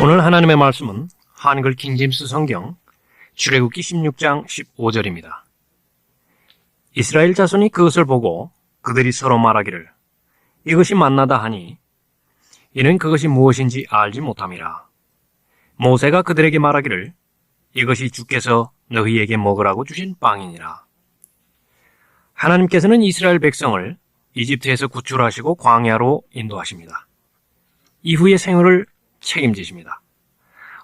오늘 하나님의 말씀은 한글 킹제임스 성경 출애굽기 16장 15절입니다. 이스라엘 자손이 그것을 보고 그들이 서로 말하기를 이것이 만나다 하니 이는 그것이 무엇인지 알지 못함이라. 모세가 그들에게 말하기를 이것이 주께서 너희에게 먹으라고 주신 빵이니라. 하나님께서는 이스라엘 백성을 이집트에서 구출하시고 광야로 인도하십니다. 이후의 생활을 책임지십니다.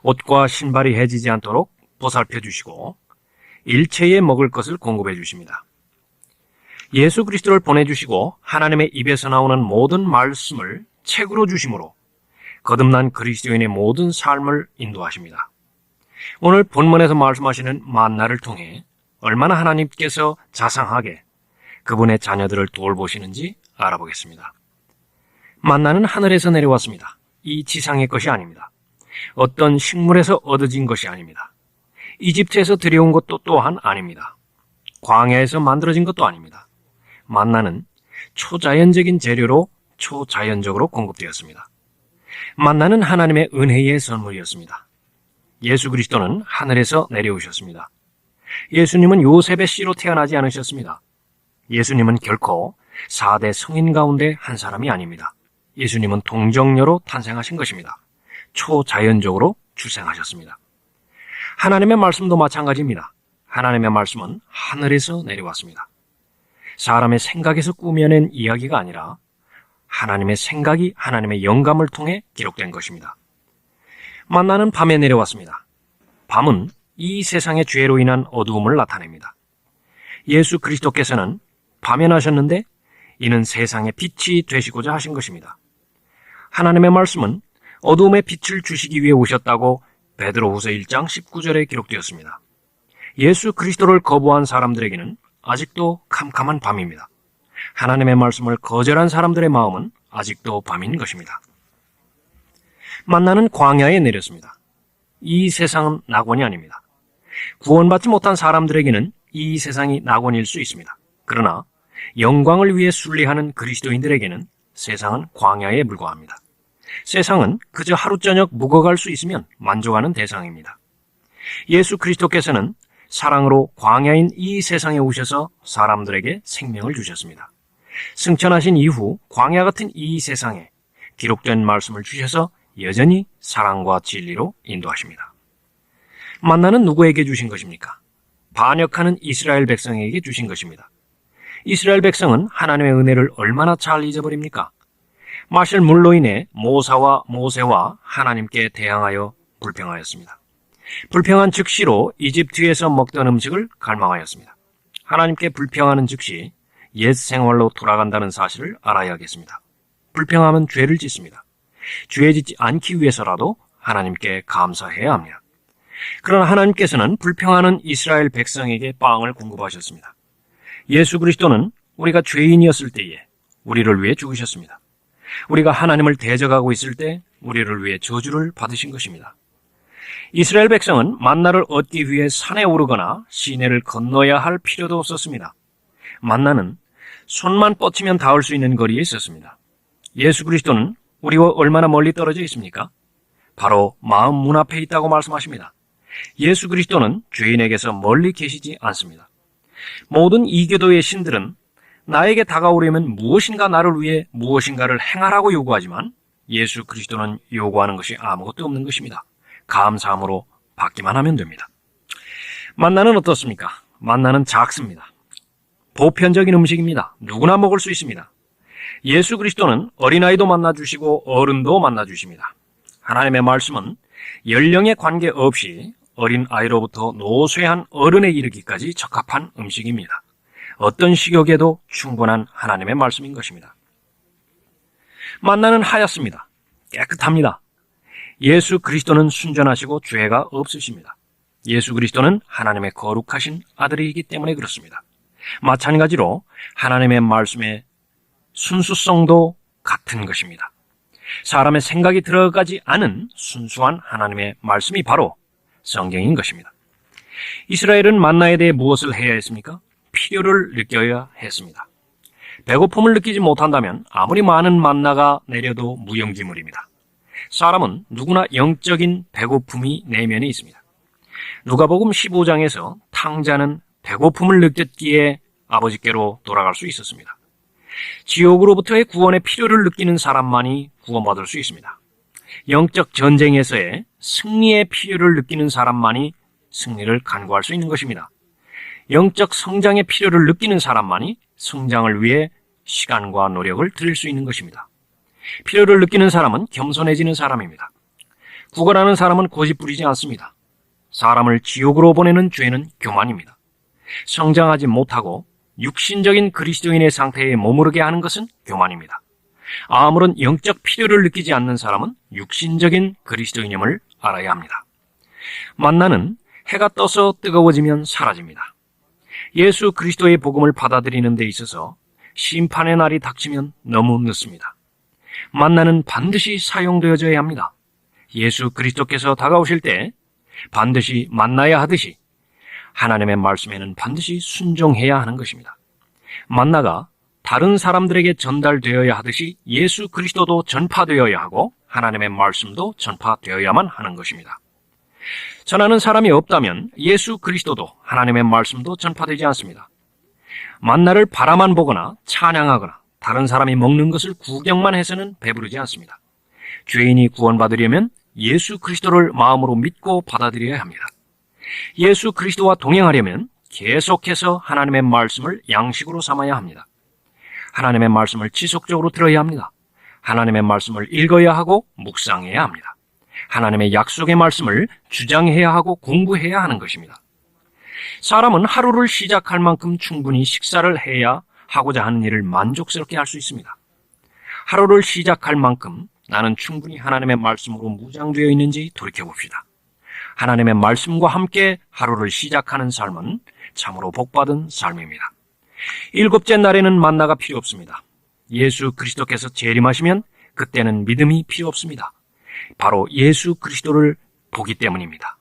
옷과 신발이 해지지 않도록 보살펴 주시고 일체에 먹을 것을 공급해 주십니다. 예수 그리스도를 보내주시고 하나님의 입에서 나오는 모든 말씀을 책으로 주심으로 거듭난 그리스도인의 모든 삶을 인도하십니다. 오늘 본문에서 말씀하시는 만나를 통해 얼마나 하나님께서 자상하게 그분의 자녀들을 돌보시는지 알아보겠습니다. 만나는 하늘에서 내려왔습니다. 이 지상의 것이 아닙니다. 어떤 식물에서 얻어진 것이 아닙니다. 이집트에서 들여온 것도 또한 아닙니다. 광야에서 만들어진 것도 아닙니다. 만나는 초자연적인 재료로 초자연적으로 공급되었습니다. 만나는 하나님의 은혜의 선물이었습니다. 예수 그리스도는 하늘에서 내려오셨습니다. 예수님은 요셉의 씨로 태어나지 않으셨습니다. 예수님은 결코 4대 성인 가운데 한 사람이 아닙니다. 예수님은 동정녀로 탄생하신 것입니다. 초자연적으로 출생하셨습니다. 하나님의 말씀도 마찬가지입니다. 하나님의 말씀은 하늘에서 내려왔습니다. 사람의 생각에서 꾸며낸 이야기가 아니라 하나님의 생각이 하나님의 영감을 통해 기록된 것입니다. 만나는 밤에 내려왔습니다. 밤은 이 세상의 죄로 인한 어두움을 나타냅니다. 예수 그리스도께서는 밤에 나셨는데 이는 세상의 빛이 되시고자 하신 것입니다. 하나님의 말씀은 어두움의 빛을 주시기 위해 오셨다고 베드로후서 1장 19절에 기록되었습니다. 예수 그리스도를 거부한 사람들에게는 아직도 캄캄한 밤입니다. 하나님의 말씀을 거절한 사람들의 마음은 아직도 밤인 것입니다. 만나는 광야에 내렸습니다. 이 세상은 낙원이 아닙니다. 구원받지 못한 사람들에게는 이 세상이 낙원일 수 있습니다. 그러나 영광을 위해 순리하는 그리스도인들에게는 세상은 광야에 불과합니다. 세상은 그저 하루 저녁 묵어갈 수 있으면 만족하는 대상입니다. 예수 그리스도께서는 사랑으로 광야인 이 세상에 오셔서 사람들에게 생명을 주셨습니다. 승천하신 이후 광야 같은 이 세상에 기록된 말씀을 주셔서 여전히 사랑과 진리로 인도하십니다. 만나는 누구에게 주신 것입니까? 반역하는 이스라엘 백성에게 주신 것입니다. 이스라엘 백성은 하나님의 은혜를 얼마나 잘 잊어버립니까? 마실 물로 인해 모사와 모세와 하나님께 대항하여 불평하였습니다. 불평한 즉시로 이집트에서 먹던 음식을 갈망하였습니다. 하나님께 불평하는 즉시 옛 생활로 돌아간다는 사실을 알아야겠습니다. 불평하면 죄를 짓습니다. 죄 짓지 않기 위해서라도 하나님께 감사해야 합니다. 그러나 하나님께서는 불평하는 이스라엘 백성에게 빵을 공급하셨습니다. 예수 그리스도는 우리가 죄인이었을 때에 우리를 위해 죽으셨습니다. 우리가 하나님을 대적하고 있을 때 우리를 위해 저주를 받으신 것입니다. 이스라엘 백성은 만나를 얻기 위해 산에 오르거나 시내를 건너야 할 필요도 없었습니다. 만나는 손만 뻗치면 닿을 수 있는 거리에 있었습니다. 예수 그리스도는 우리와 얼마나 멀리 떨어져 있습니까? 바로 마음 문 앞에 있다고 말씀하십니다. 예수 그리스도는 죄인에게서 멀리 계시지 않습니다. 모든 이교도의 신들은 나에게 다가오려면 무엇인가 나를 위해 무엇인가를 행하라고 요구하지만 예수 그리스도는 요구하는 것이 아무것도 없는 것입니다. 감사함으로 받기만 하면 됩니다. 만나는 어떻습니까? 만나는 작습니다. 보편적인 음식입니다. 누구나 먹을 수 있습니다. 예수 그리스도는 어린아이도 만나주시고 어른도 만나주십니다. 하나님의 말씀은 연령에 관계없이 어린 아이로부터 노쇠한 어른에 이르기까지 적합한 음식입니다. 어떤 식욕에도 충분한 하나님의 말씀인 것입니다. 만나는 하얗습니다. 깨끗합니다. 예수 그리스도는 순전하시고 죄가 없으십니다. 예수 그리스도는 하나님의 거룩하신 아들이기 때문에 그렇습니다. 마찬가지로 하나님의 말씀의 순수성도 같은 것입니다. 사람의 생각이 들어가지 않은 순수한 하나님의 말씀이 바로 성경인 것입니다. 이스라엘은 만나에 대해 무엇을 해야 했습니까? 필요를 느껴야 했습니다. 배고픔을 느끼지 못한다면 아무리 많은 만나가 내려도 무용지물입니다. 사람은 누구나 영적인 배고픔이 내면에 있습니다. 누가복음 15장에서 탕자는 배고픔을 느꼈기에 아버지께로 돌아갈 수 있었습니다. 지옥으로부터의 구원의 필요를 느끼는 사람만이 구원받을 수 있습니다. 영적 전쟁에서의 승리의 필요를 느끼는 사람만이 승리를 간구할 수 있는 것입니다. 영적 성장의 필요를 느끼는 사람만이 성장을 위해 시간과 노력을 들일 수 있는 것입니다. 필요를 느끼는 사람은 겸손해지는 사람입니다. 구걸하는 사람은 고집 부리지 않습니다. 사람을 지옥으로 보내는 죄는 교만입니다. 성장하지 못하고 육신적인 그리스도인의 상태에 머무르게 하는 것은 교만입니다. 아무런 영적 필요를 느끼지 않는 사람은 육신적인 그리스도인임을 알아야 합니다. 만나는 해가 떠서 뜨거워지면 사라집니다. 예수 그리스도의 복음을 받아들이는 데 있어서 심판의 날이 닥치면 너무 늦습니다. 만나는 반드시 사용되어져야 합니다. 예수 그리스도께서 다가오실 때 반드시 만나야 하듯이 하나님의 말씀에는 반드시 순종해야 하는 것입니다. 만나가 다른 사람들에게 전달되어야 하듯이 예수 그리스도도 전파되어야 하고 하나님의 말씀도 전파되어야만 하는 것입니다. 전하는 사람이 없다면 예수 그리스도도 하나님의 말씀도 전파되지 않습니다. 만나를 바라만 보거나 찬양하거나 다른 사람이 먹는 것을 구경만 해서는 배부르지 않습니다. 죄인이 구원받으려면 예수 그리스도를 마음으로 믿고 받아들여야 합니다. 예수 그리스도와 동행하려면 계속해서 하나님의 말씀을 양식으로 삼아야 합니다. 하나님의 말씀을 지속적으로 들어야 합니다. 하나님의 말씀을 읽어야 하고 묵상해야 합니다. 하나님의 약속의 말씀을 주장해야 하고 공부해야 하는 것입니다. 사람은 하루를 시작할 만큼 충분히 식사를 해야 하고자 하는 일을 만족스럽게 할 수 있습니다. 하루를 시작할 만큼 나는 충분히 하나님의 말씀으로 무장되어 있는지 돌이켜봅시다. 하나님의 말씀과 함께 하루를 시작하는 삶은 참으로 복받은 삶입니다. 일곱째 날에는 만나가 필요 없습니다. 예수 그리스도께서 재림하시면 그때는 믿음이 필요 없습니다. 바로 예수 그리스도를 보기 때문입니다.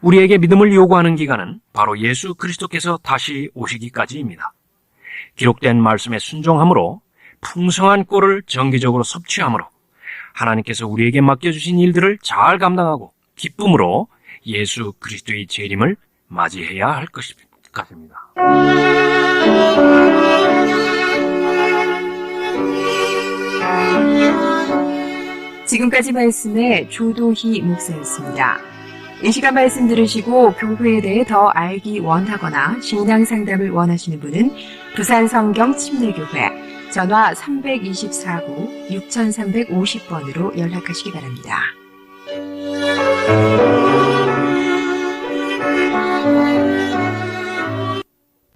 우리에게 믿음을 요구하는 기간은 바로 예수 그리스도께서 다시 오시기까지입니다. 기록된 말씀에 순종함으로 풍성한 꼴을 정기적으로 섭취함으로 하나님께서 우리에게 맡겨주신 일들을 잘 감당하고 기쁨으로 예수 그리스도의 재림을 맞이해야 할 것입니다. 지금까지 말씀의 조도희 목사였습니다. 이 시간 말씀 들으시고 교회에 대해 더 알기 원하거나 신앙 상담을 원하시는 분은 부산 성경 침례교회 전화 324구 6350번으로 연락하시기 바랍니다.